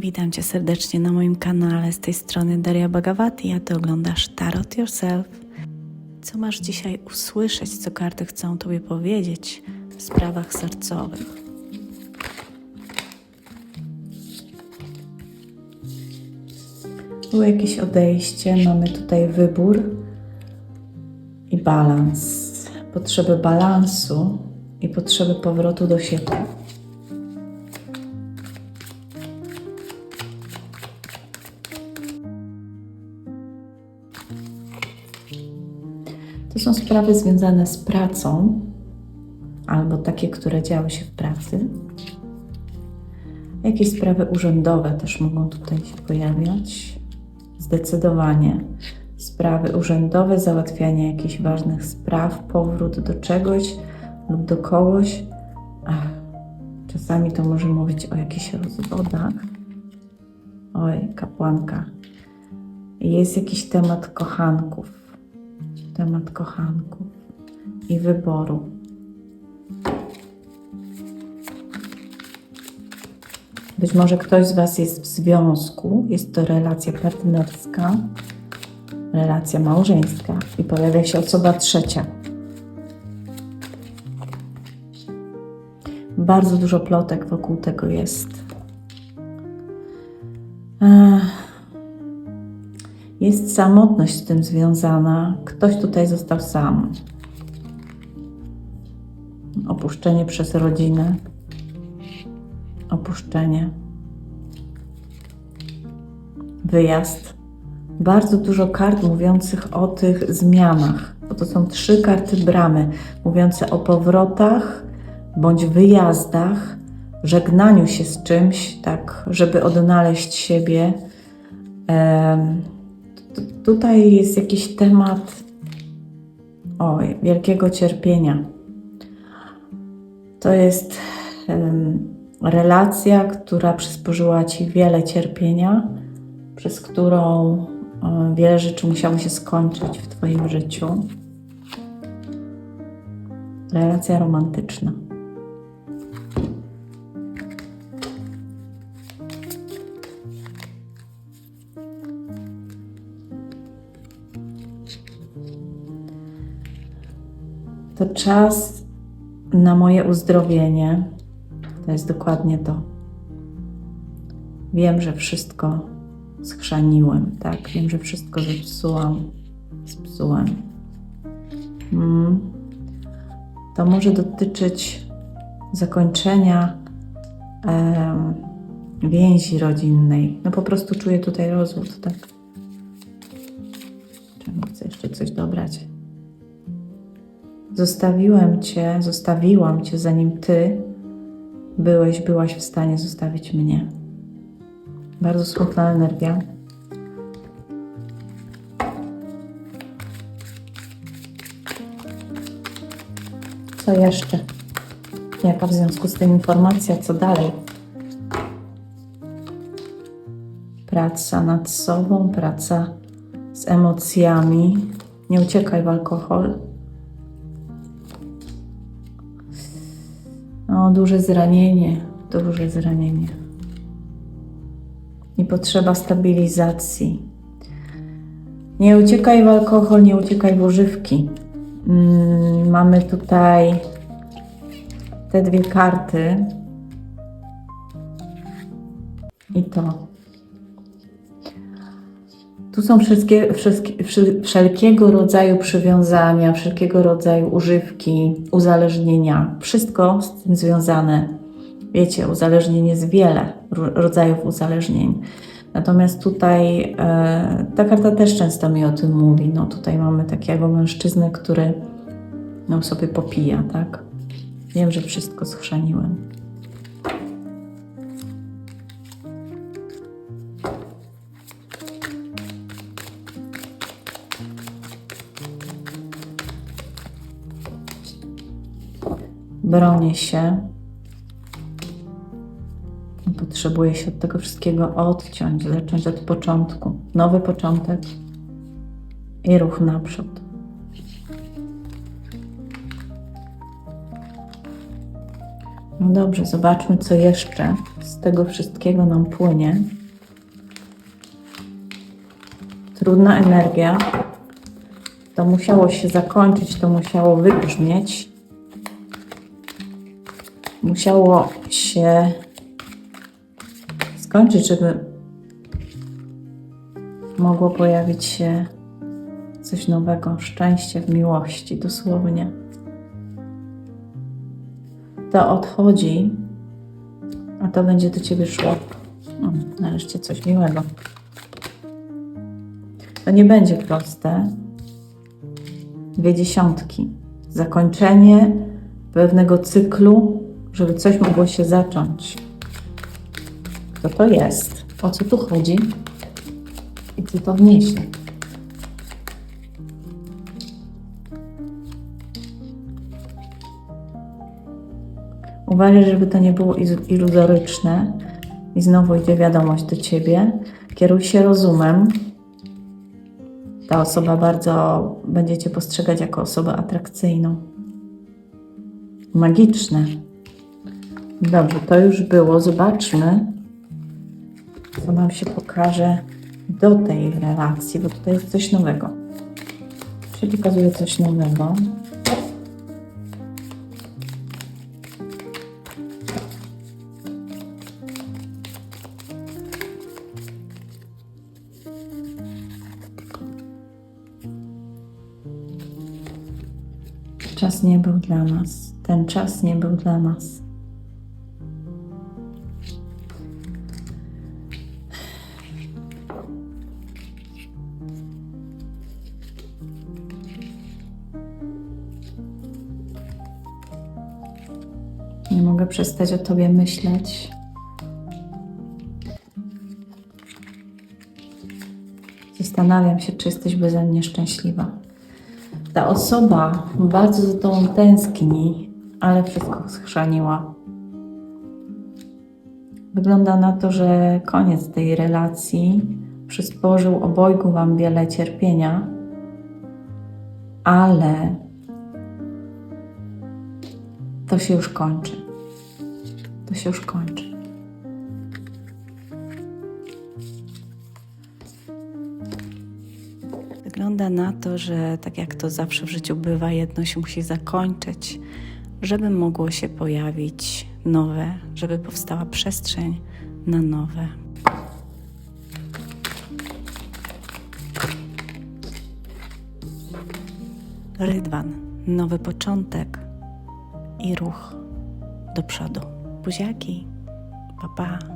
Witam Cię serdecznie na moim kanale. Z tej strony Daria Bhagawati, a Ty oglądasz Tarot Yourself. Co masz dzisiaj usłyszeć, co karty chcą Tobie powiedzieć w sprawach sercowych? Było jakieś odejście, mamy tutaj wybór i balans. Potrzeby balansu i potrzeby powrotu do siebie. To są sprawy związane z pracą, albo takie, które działy się w pracy. Jakieś sprawy urzędowe też mogą tutaj się pojawiać. Zdecydowanie. Sprawy urzędowe, załatwianie jakichś ważnych spraw, powrót do czegoś lub do kogoś. Ach, czasami to może mówić o jakichś rozwodach. Oj, kapłanka. Jest jakiś temat kochanków temat kochanków i wyboru. Być może ktoś z Was jest w związku, jest to relacja partnerska, relacja małżeńska i pojawia się osoba trzecia. Bardzo dużo plotek wokół tego jest. Ech. Jest samotność z tym związana. Ktoś tutaj został sam. Opuszczenie przez rodzinę. Opuszczenie. Wyjazd. Bardzo dużo kart mówiących o tych zmianach, bo to są trzy karty bramy, mówiące o powrotach bądź wyjazdach, żegnaniu się z czymś, tak, żeby odnaleźć siebie. Em, tutaj jest jakiś temat oj, wielkiego cierpienia. To jest em, relacja, która przysporzyła Ci wiele cierpienia, przez którą e, wiele rzeczy musiało się skończyć w Twoim życiu. Relacja romantyczna. To czas na moje uzdrowienie. To jest dokładnie to. Wiem, że wszystko schrzaniłem, tak? Wiem, że wszystko zepsułam, zepsułem. Mm. To może dotyczyć zakończenia więzi rodzinnej. No po prostu czuję tutaj rozwód, tak? Czemu chcę jeszcze coś dobrać? Zostawiłem Cię, zostawiłam Cię, zanim Ty byłeś, byłaś w stanie zostawić mnie. Bardzo smutna energia. Co jeszcze? Jaka w związku z tym informacja? Co dalej? Praca nad sobą, praca z emocjami. Nie uciekaj w alkohol. No, duże zranienie, duże zranienie. I potrzeba stabilizacji. Nie uciekaj w alkohol, nie uciekaj w używki. Mm, mamy tutaj te dwie karty. I to. Tu są wszystkie, wszystkie, wszy- wszelkiego rodzaju przywiązania, wszelkiego rodzaju używki, uzależnienia. Wszystko z tym związane. Wiecie, uzależnień jest wiele ro- rodzajów uzależnień. Natomiast tutaj e, ta karta też często mi o tym mówi. No tutaj mamy takiego mężczyznę, który no, sobie popija, tak? Wiem, że wszystko schrzaniłem. Bronię się. Potrzebuję się od tego wszystkiego odciąć, zacząć od początku. Nowy początek i ruch naprzód. No dobrze, zobaczmy, co jeszcze z tego wszystkiego nam płynie. Trudna energia. To musiało się zakończyć, to musiało wybrzmieć. Musiało się skończyć, żeby mogło pojawić się coś nowego, szczęście w miłości, dosłownie. To odchodzi, a to będzie do ciebie szło. O, nareszcie coś miłego. To nie będzie proste. Dwie dziesiątki. Zakończenie pewnego cyklu, żeby coś mogło się zacząć. Kto to jest? O co tu chodzi? I co to wniesie? Uważaj, żeby to nie było ilu- iluzoryczne. I znowu idzie wiadomość do ciebie. Kieruj się rozumem. Ta osoba bardzo będzie cię postrzegać jako osobę atrakcyjną. Magiczne. Dobrze, to już było. Zobaczmy, co nam się pokaże do tej relacji, bo tutaj jest coś nowego. Się pokazuje coś nowego. Czas nie był dla nas. Ten czas nie był dla nas. Nie mogę przestać o tobie myśleć. Zastanawiam się, czy jesteś beze mnie szczęśliwa. Ta osoba bardzo za tobą tęskni, ale wszystko schrzaniła. Wygląda na to, że koniec tej relacji przysporzył obojgu wam wiele cierpienia, ale to się już kończy. Się już kończy. Wygląda na to, że tak jak to zawsze w życiu bywa, jedno się musi zakończyć, żeby mogło się pojawić nowe, żeby powstała przestrzeń na nowe. Rydwan, nowy początek i ruch do przodu. Buziaki, pa pa.